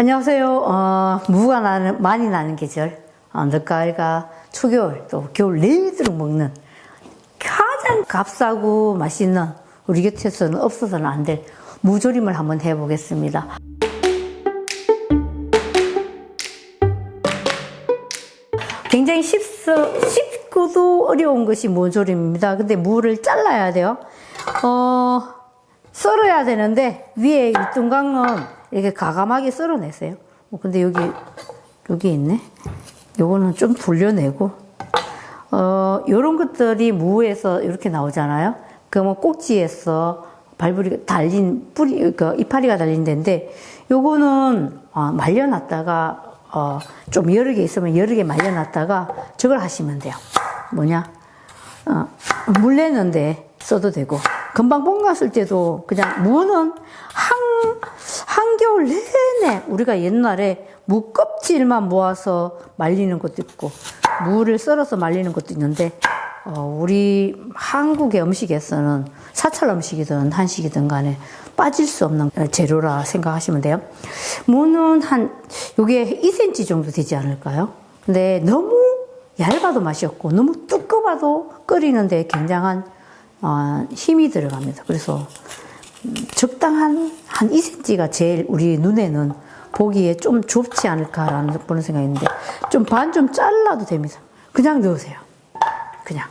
안녕하세요. 어, 무가 나는, 많이 나는 계절. 어, 늦가을과 초겨울, 또 겨울 내도록 먹는 가장 값싸고 맛있는 우리 곁에서는 없어서는 안 될 무조림을 한번 해보겠습니다. 굉장히 쉽서, 쉽고도 어려운 것이 무조림입니다. 근데 무를 잘라야 돼요. 어, 썰어야 되는데 위에 윗둥강은 이렇게 가감하게 썰어냈어요. 어, 근데 여기 여기 있네. 요거는 좀 돌려내고 어 요런 것들이 무에서 이렇게 나오잖아요. 그러면 꼭지에서 발부리가 달린 뿌리 그 이파리가 달린 데인데 요거는 어, 말려놨다가 어, 좀 여러 개 있으면 여러 개 말려놨다가 저걸 하시면 돼요. 뭐냐? 어, 물 내는데 써도 되고 금방 뽕갔을 때도 그냥 무는 한 한겨울 내내 우리가 옛날에 무 껍질만 모아서 말리는 것도 있고 무를 썰어서 말리는 것도 있는데 어, 우리 한국의 음식에서는 사찰 음식이든 한식이든 간에 빠질 수 없는 재료라 생각하시면 돼요. 무는 한 요게 2cm 정도 되지 않을까요? 근데 너무 얇아도 맛이 없고 너무 두꺼워도 끓이는데 굉장한 어, 힘이 들어갑니다. 그래서 음, 적당한 한 2cm가 제일 우리 눈에는 보기에 좀 좁지 않을까라는 그런 생각인데 좀 반 좀 잘라도 됩니다. 그냥 넣으세요. 그냥.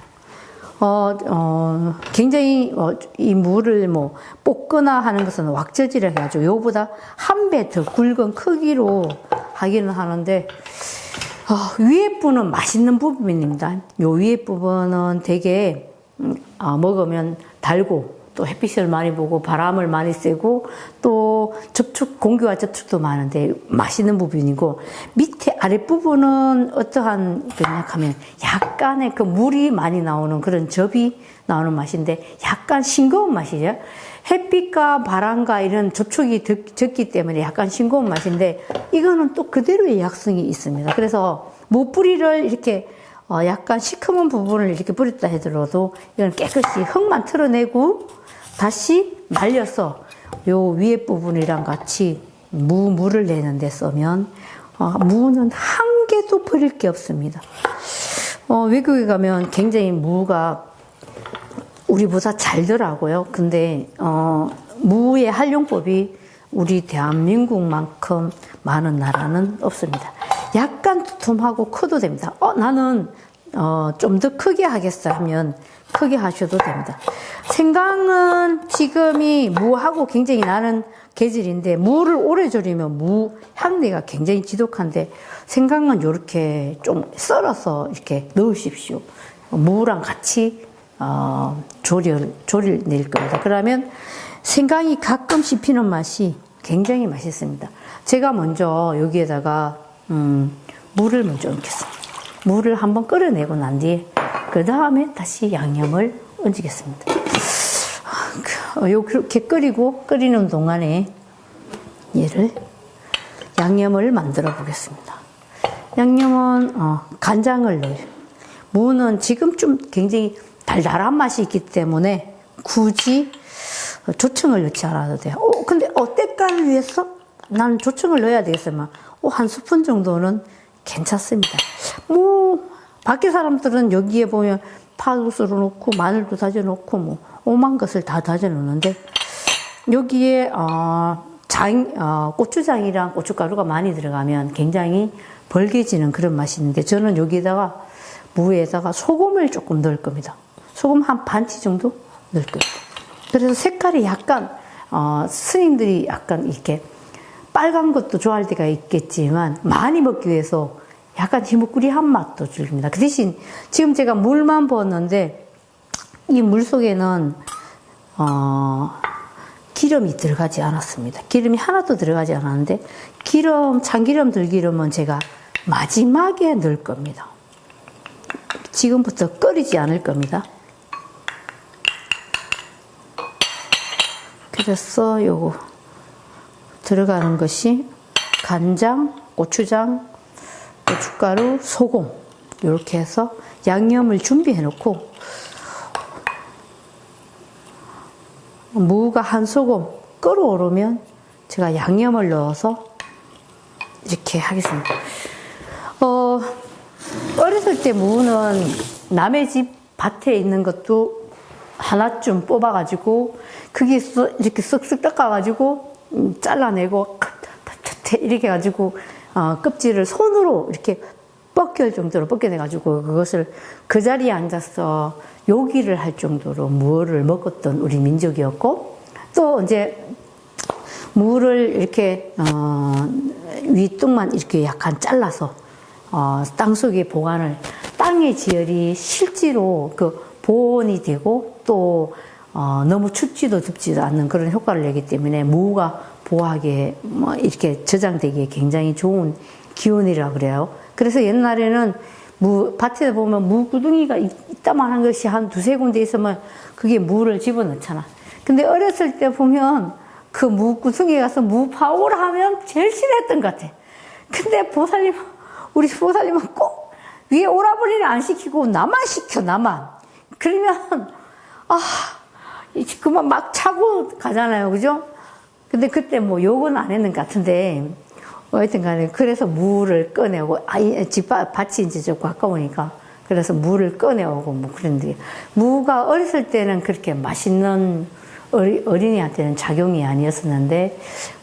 어, 어, 굉장히, 어, 이 물을 뭐, 볶거나 하는 것은 왁저지라 해가지고, 요보다 한 배 더 굵은 크기로 하기는 하는데, 어, 위에 부분은 맛있는 부분입니다. 요 위에 부분은 되게, 음, 아, 먹으면 달고, 또 햇빛을 많이 보고 바람을 많이 쐬고 또 접촉 공기와 접촉도 많은데 맛있는 부분이고 밑에 아랫 부분은 어떠한 그냥 하면 약간의 그 물이 많이 나오는 그런 접이 나오는 맛인데 약간 싱거운 맛이죠. 햇빛과 바람과 이런 접촉이 적기 때문에 약간 싱거운 맛인데 이거는 또 그대로의 약성이 있습니다. 그래서 무 뿌리를 이렇게 어 약간 시커먼 부분을 이렇게 뿌렸다 하더라도 이건 깨끗이 흙만 털어내고 다시 말려서 요 위에 부분이랑 같이 무, 물을 내는데 쓰면 어, 무는 한 개도 버릴 게 없습니다. 어, 외국에 가면 굉장히 무가 우리보다 잘더라고요. 근데 어, 무의 활용법이 우리 대한민국만큼 많은 나라는 없습니다. 약간 두툼하고 커도 됩니다. 어, 나는 어, 좀 더 크게 하겠어 하면 크게 하셔도 됩니다. 생강은 지금이 무하고 굉장히 나는 계절인데 무를 오래 졸이면 무 향내가 굉장히 지독한데 생강은 이렇게 좀 썰어서 이렇게 넣으십시오. 무랑 같이 어, 조릴 조릴 낼 겁니다. 그러면 생강이 가끔 씹히는 맛이 굉장히 맛있습니다. 제가 먼저 여기에다가 음, 물을 먼저 얹겠습니다. 물을 한번 끓여내고 난 뒤에 그 다음에 다시 양념을 얹겠습니다. 이렇게 끓이고 끓이는 동안에 얘를 양념을 만들어 보겠습니다. 양념은 어, 간장을 넣어요. 무는 지금 좀 굉장히 달달한 맛이 있기 때문에 굳이 조청을 넣지 않아도 돼요. 어, 근데 어, 때깔을 위해서 난 조청을 넣어야 어, 한 스푼 정도는 괜찮습니다. 뭐 밖에 사람들은 여기에 보면 파도수로 넣고 마늘도 다져 넣고 뭐 오만 것을 다 다져 넣는데 여기에 어, 장, 어, 고추장이랑 고춧가루가 많이 들어가면 굉장히 벌게지는 그런 맛이 있는데 저는 여기다가 무에다가 소금을 조금 넣을 겁니다. 소금 한 반 티 정도 넣을 겁니다. 그래서 색깔이 약간 어, 스님들이 약간 이렇게 빨간 것도 좋아할 때가 있겠지만 많이 먹기 위해서 약간 희묵구리한 맛도 줄입니다. 그 대신 지금 제가 물만 부었는데 이 물 속에는 어, 기름이 들어가지 않았습니다. 기름이 하나도 들어가지 않았는데 기름 참기름 들기름은 제가 마지막에 넣을 겁니다. 지금부터 끓이지 않을 겁니다. 그래서 요거 들어가는 것이 간장, 고추장, 고춧가루, 소금 이렇게 해서 양념을 준비해 놓고 무가 한 소금 끓어오르면 제가 양념을 넣어서 이렇게 하겠습니다. 어, 어렸을 때 무는 남의 집 밭에 있는 것도 하나쯤 뽑아가지고 그게 쓱 이렇게 쓱쓱 닦아가지고 음, 잘라내고 이렇게 해가지고 어, 껍질을 손으로 이렇게 벗길 정도로 벗겨내가지고 그것을 그 자리에 앉아서 요기를 할 정도로 무를 먹었던 우리 민족이었고 또 이제 무를 이렇게 어, 윗뚱만 이렇게 약간 잘라서 어, 땅 속에 보관을 땅의 지열이 실제로 그 보온이 되고 또 어, 너무 춥지도 덥지도 않는 그런 효과를 내기 때문에 무가 보하게 뭐 이렇게 저장되기에 굉장히 좋은 기운이라 그래요. 그래서 옛날에는 무 밭에 보면 무구둥이가 있- 있다만한 것이 한 두세 군데 있으면 그게 무를 집어넣잖아. 근데 어렸을 때 보면 그 무구둥이 가서 무 파오를 하면 제일 싫어했던 것 같아. 근데 보살님, 우리 보살님은 꼭 위에 오라버니를 안 시키고 나만 시켜, 나만. 그러면, 아, 그만 막 차고 가잖아요. 그죠? 근데 그때 뭐 욕은 안 했는 것 같은데, 어쨌든 간에 그래서 무를 꺼내오고, 아, 이 집, 밭- 밭이 이제 좀 가까우니까. 그래서 무를 꺼내오고 뭐 그런데, 무가 어렸을 때는 그렇게 맛있는 어린이한테는 작용이 아니었었는데,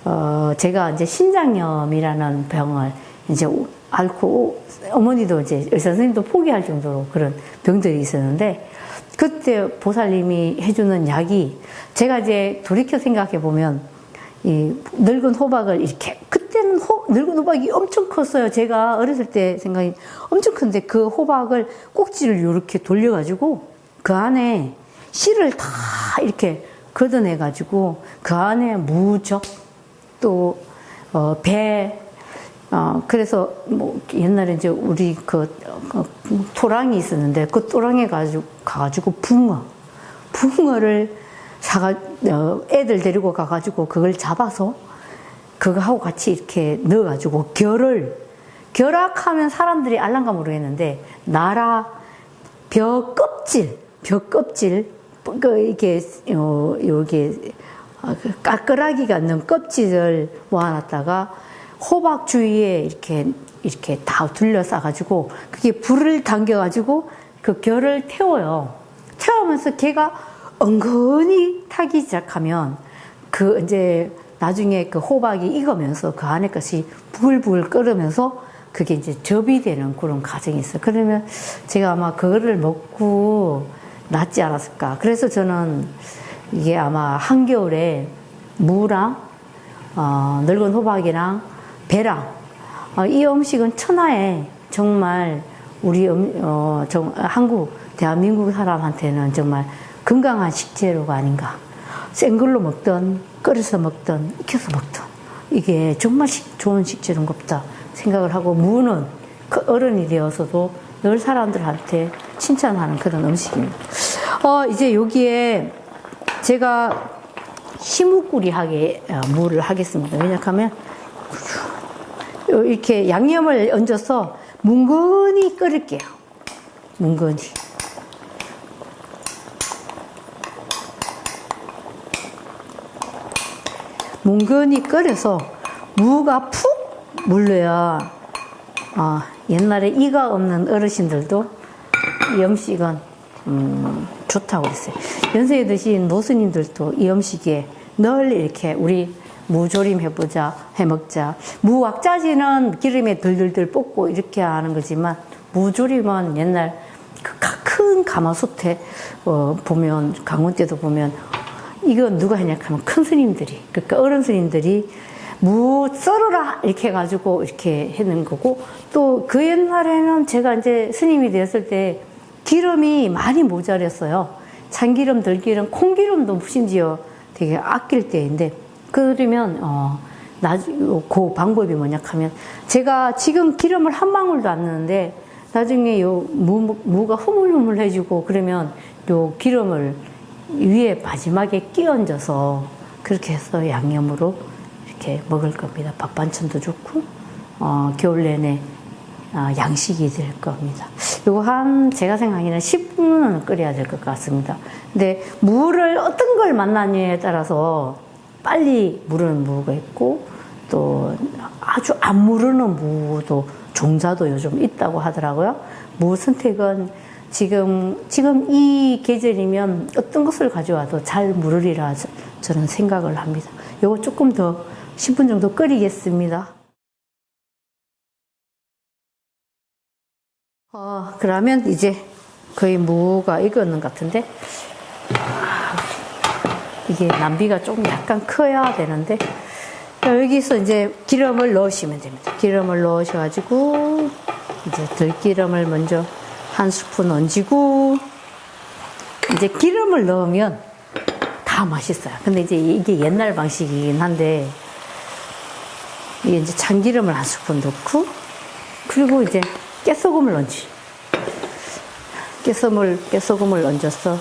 어, 제가 이제 신장염이라는 병을 이제 앓고, 어머니도 이제 의사 선생님도 포기할 정도로 그런 병들이 있었는데, 그때 보살님이 해주는 약이 제가 이제 돌이켜 생각해 보면 이 늙은 호박을 이렇게 그때는 호, 늙은 호박이 엄청 컸어요. 제가 어렸을 때 생각이 엄청 큰데 그 호박을 꼭지를 이렇게 돌려가지고 그 안에 씨를 다 이렇게 걷어내 가지고 그 안에 무적 또 어, 배, 어, 그래서 뭐 옛날에 이제 우리 그, 그 토랑이 있었는데 그 토랑에 가지고 가가지고 붕어, 붕어를 사가 어, 애들 데리고 가가지고 그걸 잡아서 그거하고 같이 이렇게 넣어가지고 결을 결합하면 사람들이 알란가 모르겠는데 나라 벼 껍질, 벼 껍질, 그 이게 어그 까끌하기가 있는 껍질을 모아놨다가 호박 주위에 이렇게 이렇게 다 둘러싸 가지고 그게 불을 당겨 가지고 그 결을 태워요. 태우면서 걔가 은근히 타기 시작하면 그 이제 나중에 그 호박이 익으면서 그 안에 것이 부글부글 끓으면서 그게 이제 접이 되는 그런 과정이 있어요. 그러면 제가 아마 그거를 먹고 낫지 않았을까. 그래서 저는 이게 아마 한겨울에 무랑 어, 늙은 호박이랑 배랑 어, 이 음식은 천하에 정말 우리 음, 어, 정, 한국 대한민국 사람한테는 정말 건강한 식재료가 아닌가. 센 걸로 먹든 끓여서 먹든 익혀서 먹든 이게 정말 식- 좋은 식재료인가 보다 생각을 하고 무는 그 어른이 되어서도 늘 사람들한테 칭찬하는 그런 음식입니다. 어, 이제 여기에 제가 희무꾸리하게 어, 무를 하겠습니다. 왜냐하면 이렇게 양념을 얹어서 뭉근히 끓일게요. 뭉근히. 뭉근히 끓여서 무가 푹 물려야 어, 옛날에 이가 없는 어르신들도 이 음식은 음, 좋다고 그랬어요. 연세에 드신 노스님들도 이 음식에 늘 이렇게 우리 무조림 해보자, 해먹자. 무왁자지는 기름에 들들들 볶고 이렇게 하는 거지만 무조림은 옛날 그큰 가마솥에 어, 보면 강원 때도 보면 이거 누가 했냐 하면 큰 스님들이 그러니까 어른 스님들이 무 썰어라 이렇게 해가지고 이렇게 했는 거고 또 그 옛날에는 제가 이제 스님이 되었을 때 기름이 많이 모자랐어요. 참기름, 들기름, 콩기름도 심지어 되게 아낄 때인데 그러면 어 나중 그 방법이 뭐냐 하면 제가 지금 기름을 한 방울도 안 넣는데 나중에 요 무, 무가 흐물흐물해지고 그러면 요 기름을 위에 마지막에 끼얹어서 그렇게 해서 양념으로 이렇게 먹을 겁니다. 밥 반찬도 좋고 어, 겨울 내내 어, 양식이 될 겁니다. 요거 한 제가 생각에는 10분은 끓여야 될 것 같습니다. 근데 물을 어떤 걸 만나느냐에 따라서 빨리 무르는 무가 있고 또 아주 안 무르는 무도 종자도 요즘 있다고 하더라고요. 무 선택은 지금 지금 이 계절이면 어떤 것을 가져와도 잘 무르리라 저- 저는 생각을 합니다. 요거 조금 더 10분 정도 끓이겠습니다. 어, 그러면 이제 거의 무가 익었는 것 같은데 아, 이게 남비가 좀 약간 커야 되는데 여기서 이제 기름을 넣으시면 됩니다. 기름을 넣으셔가지고 이제 들기름을 먼저 한 스푼 얹고 이제 기름을 넣으면 다 맛있어요. 근데 이제 이게 옛날 방식이긴 한데 이게 이제 참기름을 한 스푼 넣고 그리고 이제 깨소금을 얹지. 깨소금을 깨소금을 얹어서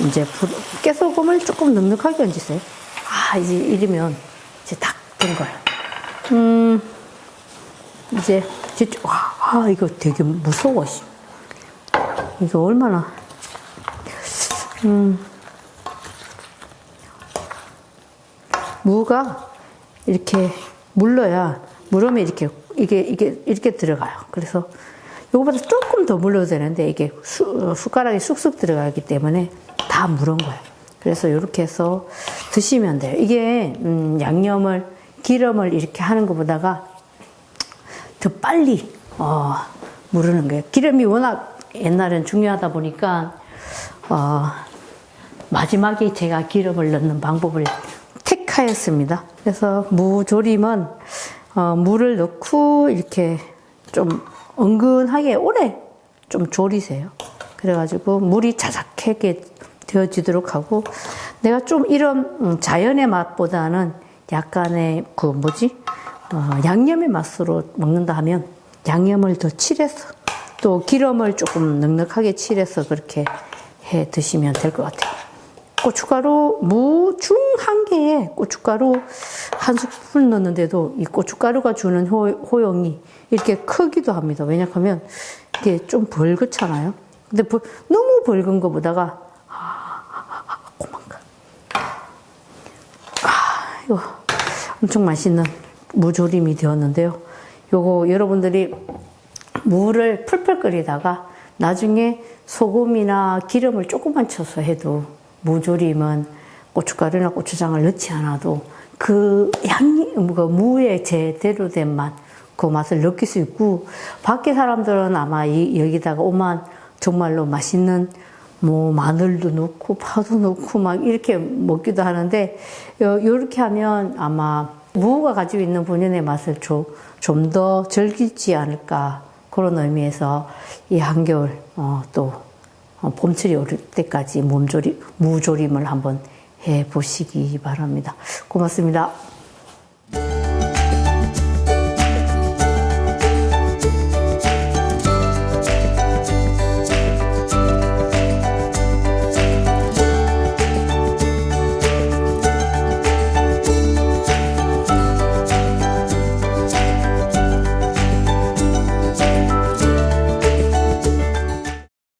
이제 불- 깨소금을 조금 넉넉하게 얹으세요. 아 이제 이러면 이제 딱 된 거예요. 음 이제 이제 와 아, 이거 되게 무서워. 씨. 이거 얼마나 음 무가 이렇게 물러야 물으면 이렇게 이게 이게 이렇게 들어가요. 그래서 요거보다 조금 더 물러도 되는데 이게 수, 어, 숟가락이 쑥쑥 들어가기 때문에 다 물은 거예요. 그래서 이렇게 해서 드시면 돼요. 이게 음, 양념을 기름을 이렇게 하는 것보다가 더 빨리 어, 무르는 거예요. 기름이 워낙 옛날엔 중요하다 보니까 어, 마지막에 제가 기름을 넣는 방법을 택하였습니다. 그래서 무조림은 어, 물을 넣고 이렇게 좀 은근하게 오래 좀 졸이세요. 그래가지고 물이 자작하게 되어지도록 하고 내가 좀 이런 음, 자연의 맛보다는 약간의 그 뭐지 어, 양념의 맛으로 먹는다 하면 양념을 더 칠해서 또 기름을 조금 넉넉하게 칠해서 그렇게 해 드시면 될 것 같아요. 고춧가루 무 중 한 개에 고춧가루 한 스푼 넣는데도 이 고춧가루가 주는 호, 호용이 이렇게 크기도 합니다. 왜냐하면 이게 좀 벌겋잖아요. 근데 벌- 너무 벌건 것보다가 아, 고만가. 아, 이거 엄청 맛있는 무조림이 되었는데요. 요거 여러분들이 물을 풀풀 끓이다가 나중에 소금이나 기름을 조금만 쳐서 해도 무조림은 고춧가루나 고추장을 넣지 않아도 그 향이 그 무의 제대로 된 맛, 그 맛을 느낄 수 있고 밖에 사람들은 아마 이, 여기다가 오만 정말로 맛있는 뭐 마늘도 넣고 파도 넣고 막 이렇게 먹기도 하는데 요, 요렇게 하면 아마 무가 가지고 있는 본연의 맛을 좀 더 즐기지 않을까 그런 의미에서 이 한겨울 어, 또 어, 봄철이 오를 때까지 몸조리 무조림을 한번 해 보시기 바랍니다. 고맙습니다.